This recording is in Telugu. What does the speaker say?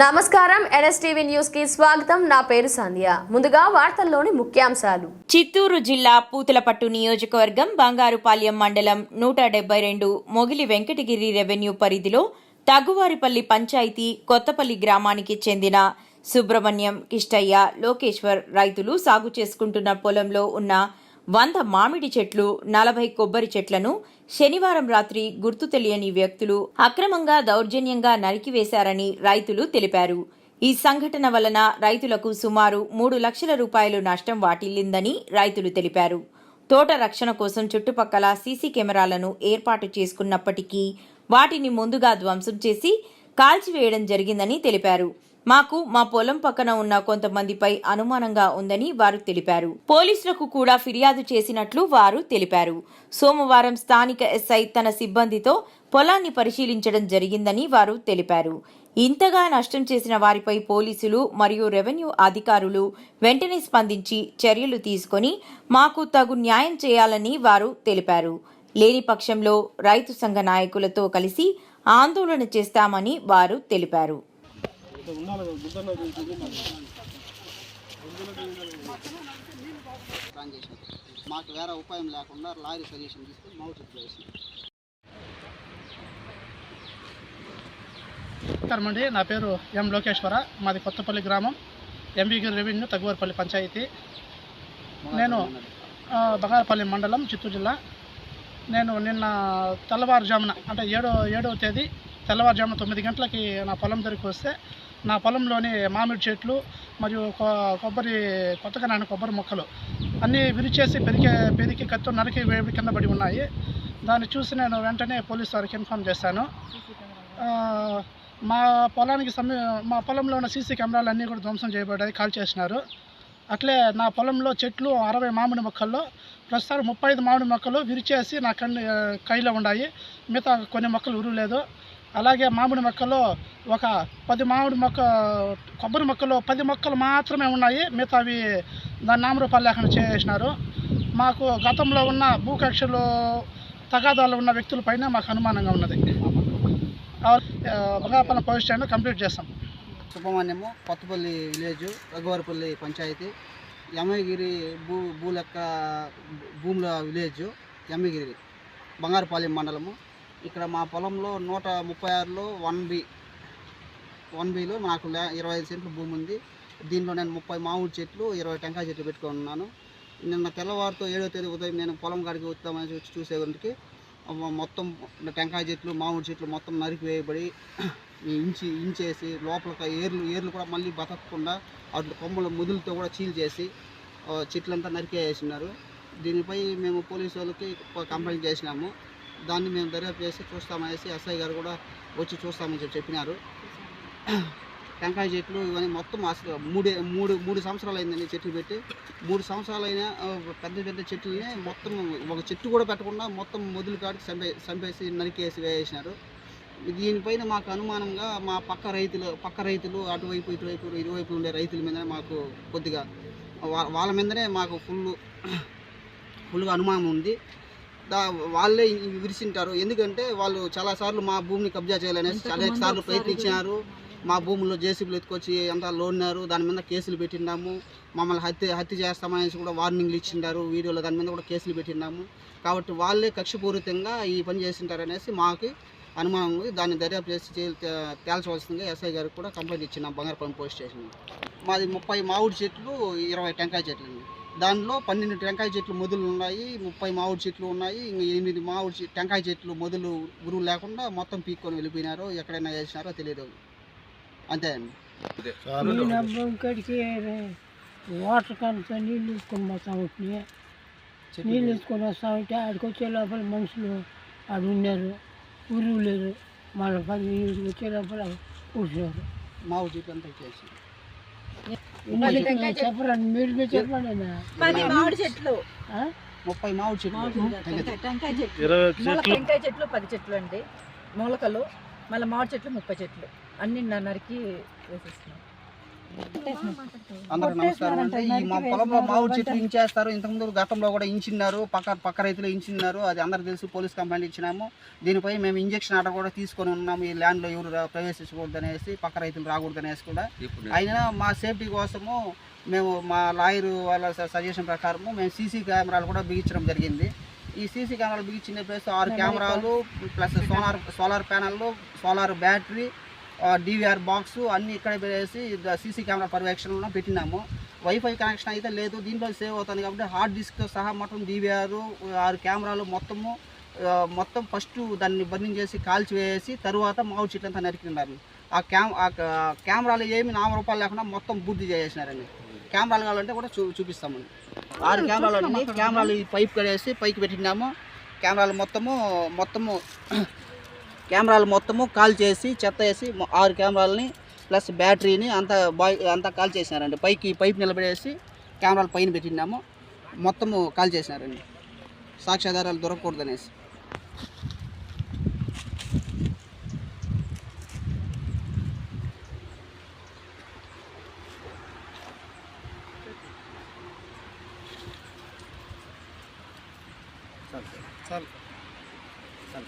నమస్కారం ఎన్ఎస్టీవీ న్యూస్కి స్వాగతం. నా పేరు సంధ్య. ముందుగా వార్తల్లోని ముఖ్యాంశాలు. చిత్తూరు జిల్లా పూతలపట్టు నియోజకవర్గం బంగారుపాలెం మండలం నూట డెబ్బై రెండు మొగిలి వెంకటగిరి రెవెన్యూ పరిధిలో తగువారిపల్లి పంచాయతీ కొత్తపల్లి గ్రామానికి చెందిన సుబ్రహ్మణ్యం కిష్టయ్య లోకేశ్వర్ రైతులు సాగు చేసుకుంటున్న పొలంలో ఉన్న వంద మామిడి చెట్లు నలభై కొబ్బరి చెట్లను శనివారం రాత్రి గుర్తు తెలియని వ్యక్తులు అక్రమంగా దౌర్జన్యంగా నరికివేశారని రైతులు తెలిపారు. ఈ సంఘటన వలన రైతులకు సుమారు మూడు లక్షల రూపాయలు నష్టం వాటిల్లిందని రైతులు తెలిపారు. తోట రక్షణ కోసం చుట్టుపక్కల సీసీ కెమెరాలను ఏర్పాటు చేసుకున్నప్పటికీ వాటిని ముందుగా ధ్వంసం చేసి కాల్చివేయడం జరిగిందని తెలిపారు. మాకు మా పొలం పక్కన ఉన్న కొంతమందిపై అనుమానంగా ఉందని వారు తెలిపారు. పోలీసులకు కూడా ఫిర్యాదు చేసినట్లు వారు తెలిపారు. సోమవారం స్థానిక ఎస్ఐ తన సిబ్బందితో పొలాన్ని పరిశీలించడం జరిగిందని వారు తెలిపారు. ఇంతగా నష్టం చేసిన వారిపై పోలీసులు మరియు రెవెన్యూ అధికారులు వెంటనే స్పందించి చర్యలు తీసుకొని మాకు తగు న్యాయం చేయాలని వారు తెలిపారు. లేని పక్షంలో రైతు సంఘ నాయకులతో కలిసి ఆందోళన చేస్తామని వారు తెలిపారు. ప్లాన్ చేసినాం మాకు వేరే ఉపాయం లేకుండా లారీ సజెషన్ తీసుకుని వేసినాం నమస్కారం అండి నా పేరు ఎం లోకేశ్వర మాది కొత్తపల్లి గ్రామం. ఎంబీగిరి రెవెన్యూ తగ్గువారిపల్లి పంచాయతీ. నేను బంగారపల్లి మండలం చిత్తూరు జిల్లా. నేను నిన్న తెల్లవారుజామున అంటే ఏడో ఏడవ తేదీ తెల్లవారుజామున తొమ్మిది గంటలకి నా పొలం దగ్గరికి వస్తే నా పొలంలోని మామిడి చెట్లు మరియు కొ- కొబ్బరి కొత్తగా నాటిన కొబ్బరి మొక్కలు అన్నీ విరిచేసి పెరికే పెరికి కత్తో నరికి వేడి కింద పడి ఉన్నాయి. దాన్ని చూసి నేను వెంటనే పోలీసు వారికి ఇన్ఫామ్ చేశాను. మా పొలానికి సమీ మా పొలంలో ఉన్న సీసీ కెమెరాలు అన్నీ కూడా ధ్వంసం చేయబడ్డాయి కాల్ చేసినారు. అట్లే నా పొలంలో చెట్లు అరవై మామిడి మొక్కల్లో ప్రస్తుతం ముప్పై ఐదు మామిడి మొక్కలు విరిచేసి నా కన్ను కైలో ఉన్నాయి. మిగతా కొన్ని మొక్కలు ఉరులేదు. అలాగే మామిడి మొక్కలో ఒక పది మామిడి మొక్క కొబ్బరి మొక్కలు పది మొక్కలు మాత్రమే ఉన్నాయి. మిగతావి దాని నామరూపాలేఖన చేసినారు. మాకు గతంలో ఉన్న భూకక్షలు తగాదాలు ఉన్న వ్యక్తుల పైన మాకు అనుమానంగా ఉన్నది. ఆ, పోలీస్ స్టేషన్ కంప్లీట్ చేస్తాం. సుబ్రహ్మణ్యము కొత్తపల్లి విలేజ్ రఘువారిపల్లి పంచాయతీ యమగిరి భూ భూలెక్క భూముల విలేజ్ యమగిరి బంగారుపాలెం మండలము ఇక్కడ మా పొలంలో నూట ముప్పై ఆరులో వన్ బి వన్ బిలో నాకు లే- ఇరవై ఐదు సెంట్లు భూమి ఉంది. దీనిలో నేను ముప్పై మామిడి చెట్లు ఇరవై టెంకాయ చెట్లు పెట్టుకొని ఉన్నాను నిన్న తెల్లవారితో ఏడో తేదీ ఉదయం నేను పొలం కాడికి వస్తామని వచ్చి చూసేవారికి మొత్తం టెంకాయ చెట్లు మామిడి చెట్లు మొత్తం నరికి వేయబడి ఇంచి ఇంచేసి లోపల ఏర్లు ఏర్లు కూడా మళ్ళీ బతకకుండా అటు కొమ్మల ముదులతో కూడా చీల్ చేసి చెట్లంతా నరికేసినారు. దీనిపై మేము పోలీసు వాళ్ళకి కంప్లైంట్ చేసినాము. దాన్ని మేము దర్యాప్తు చేసి చూస్తామనేసి ఎస్ఐ గారు కూడా వచ్చి చూస్తామని చెప్పి చెప్పినారు. టెంకాయ చెట్లు ఇవన్నీ మొత్తం అసలు మూడే మూడు మూడు సంవత్సరాలు అయిందండి చెట్లు పెట్టి. మూడు సంవత్సరాలు అయినా పెద్ద పెద్ద చెట్లని మొత్తం ఒక చెట్టు కూడా పెట్టకుండా మొత్తం మొదలు కాడికి చంపే చంపేసి నరికేసి వేసేసినారు. దీనిపైన మాకు అనుమానంగా మా పక్క రైతులు పక్క రైతులు అటువైపు ఇటువైపు ఇరువైపు ఉండే రైతుల మీద మాకు కొద్దిగా వా- వాళ్ళ మీదనే మాకు ఫుల్ ఫుల్గా అనుమానం ఉంది. దా వాళ్ళే విరిసింటారు. ఎందుకంటే వాళ్ళు చాలాసార్లు మా భూమిని కబ్జా చేయాలనేసి చాలా సార్లు ప్రయత్నించినారు. మా భూముల్లో జేసీబీలు ఎత్తుకొచ్చి అంతా లోన్నారు. దాని మీద కేసులు పెట్టినాము మమ్మల్ని హత్య హత్య చేస్తామనేసి కూడా వార్నింగ్లు ఇచ్చిండారు. వీడియోలో దాని మీద కూడా కేసులు పెట్టినాము కాబట్టి వాళ్ళే కక్షపూరితంగా ఈ పని చేసింటారనేసి మాకు అనుమానం ఉంది. దాన్ని దర్యాప్తు చేసి తేల్చవలసిందిగా ఎస్ఐ గారికి కూడా కంప్లైంట్ ఇచ్చినాం బంగారపల్లి పోలీస్ స్టేషన్ మాది ముప్పై మామిడి చెట్లు ఇరవై టెంకాయ చెట్లు అండి దానిలో పన్నెండు టెంకాయ చెట్లు మొదలు ఉన్నాయి ముప్పై మామిడి చెట్లు ఉన్నాయి ఇంకా ఎనిమిది మామిడి టెంకాయ చెట్లు మొదలు గురువు లేకుండా మొత్తం పీక్కొని వెళ్ళిపోయినారు ఎక్కడైనా చేసినారో తెలియదు. అంతే అండి. వాటర్ కంత నీళ్ళు తీసుకొని పోతా ఉంటున్నాయి నీళ్ళు తీసుకొని వస్తా ఉంటే ఆడికి వచ్చే లోపల మనుషులు ఆడ ఉన్నారు ఊరు లేదు మళ్ళీ పది వచ్చే లోపల కూర్చున్నారు. మామిడి చెట్లు అంతా చేసి చెప్పరండి మీరు మీరు చెప్పండి అన్న. పది మామిడి చెట్లు. ఆ? ముప్పై మామిడి చెట్లు. టెంకాయ చెట్లు. మూల టెంకాయ చెట్లు పది చెట్లు అండి. మూలకలు మళ్ళీ మామిడి చెట్లు ముప్పై చెట్లు. అన్ని నరికి వేసేస్తున్నాం. అందరికి నమస్కారం. అండి ఈ మా పొలంలో మామిడి చెట్లు ఇంచేస్తారు. ఇంతకుముందు గతంలో కూడా ఇంచిన్నారు. పక్క పక్క రైతులు ఇంచిన్నారు. అది అందరికి తెలుసు. పోలీస్ కంప్లైంట్ ఇచ్చినాము. దీనిపై మేము ఇంజక్షన్ ఆర్డర్ కూడా తీసుకొని ఉన్నాము. ఈ ల్యాండ్లో ఎవరు ప్రవేశించకూడదు అనేసి పక్క రైతులు రాకూడదు అనేసి కూడా అయినా మా సేఫ్టీ కోసము మేము మా లాయర్ వాళ్ళ సజెషన్ ప్రకారము మేము సీసీ కెమెరాలు కూడా బిగించడం జరిగింది. ఈ సీసీ కెమెరాలు బిగించిన ప్లేస్ ఆరు కెమెరాలు ప్లస్ సోలార్ సోలార్ ప్యానెళ్ళు సోలార్ బ్యాటరీ డివిఆర్ బాక్స్ అన్నీ ఇక్కడ పెట్టేసి సీసీ కెమెరా పర్యవేక్షణలో పెట్టినాము. వైఫై కనెక్షన్ అయితే లేదు. దీంట్లో సేవ్ అవుతుంది కాబట్టి హార్డ్ డిస్క్తో సహా మొత్తం డివిఆర్ ఆరు కెమెరాలు మొత్తము మొత్తం ఫస్ట్ దాన్ని బర్నింగ్ చేసి కాల్చి వేసి తరువాత మామిడి చెట్లు అంతా నరికినారు. ఆ క్యామ్ ఆ కెమెరాలు ఏమి నామరూపాలు లేకుండా మొత్తం బుద్ధి చేసేసినారండి కెమెరాలు కావాలంటే కూడా చూ చూపిస్తామండి ఆరు కెమెరాలు కెమెరాలు ఈ పైప్ కడేసి పైకి పెట్టినాము. కెమెరాలు మొత్తము మొత్తము కెమెరాలు మొత్తము కాల్ చేసి చెత్త వేసి ఆరు కెమెరాలని ప్లస్ బ్యాటరీని అంతా బాయ్ అంతా కాల్ చేసినారండి. పైకి పైప్ నిలబడేసి కెమెరాలు పైన పెట్టినాము. మొత్తము కాల్ చేసినారండి. సాక్ష్యాధారాలు దొరకకూడదనేసి. సార్. Sir sir.